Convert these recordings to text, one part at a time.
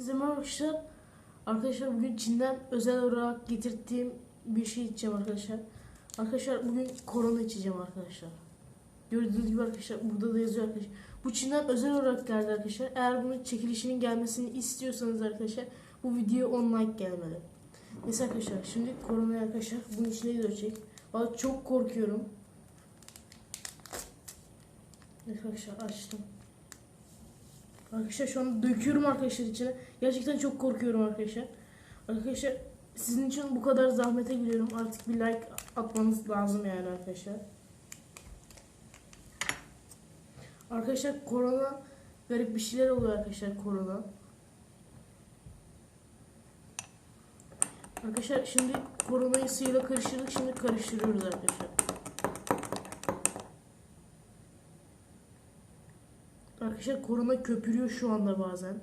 Bizim arkadaşlar arkadaşlar bugün Çin'den özel olarak getirdiğim bir şey içeceğim arkadaşlar. Arkadaşlar bugün korona içeceğim arkadaşlar. Gördüğünüz gibi arkadaşlar burada da yazıyor arkadaşlar. Bu Çin'den özel olarak geldi arkadaşlar. Eğer bunun çekilişinin gelmesini istiyorsanız arkadaşlar bu video 10 like gelmeli. Neyse arkadaşlar şimdi koronayı arkadaşlar bunun içine girecek. Valla çok korkuyorum. Arkadaşlar açtım. Arkadaşlar şu an döküyorum arkadaşlar içine. Gerçekten çok korkuyorum arkadaşlar. Arkadaşlar sizin için bu kadar zahmete giriyorum. Artık bir like atmanız lazım yani arkadaşlar. Arkadaşlar korona garip bir şeyler oluyor arkadaşlar korona. Arkadaşlar şimdi koronayı suyla karıştırdık. Şimdi karıştırıyoruz arkadaşlar. Arkadaşlar korona köpürüyor şu anda bazen.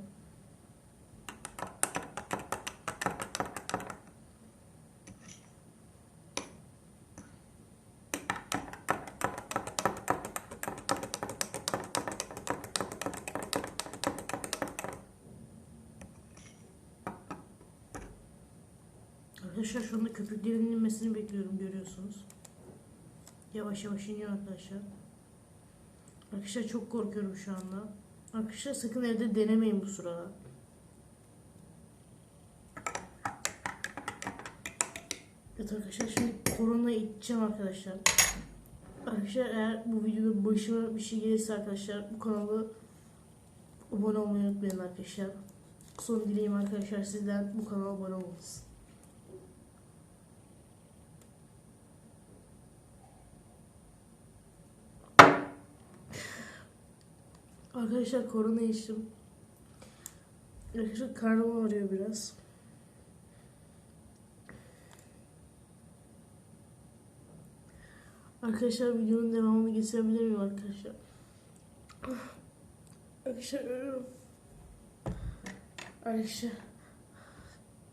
Arkadaşlar şu anda köpüklerin inmesini bekliyorum görüyorsunuz. Yavaş yavaş iniyor arkadaşlar. Arkadaşlar çok korkuyorum şu anda. Arkadaşlar sakın evde denemeyin bu sırada. Evet arkadaşlar şimdi korona içeceğim arkadaşlar. Arkadaşlar eğer bu videoda başıma bir şey gelirse arkadaşlar bu kanalı abone olmayı unutmayın arkadaşlar. Son dileğim arkadaşlar sizden bu kanala abone olmanız. Arkadaşlar korona içtim. Arkadaşlar karnım ağrıyor biraz. Arkadaşlar videonun devamını getirebilir miyim arkadaşlar? Arkadaşlar ölüyorum. Arkadaşlar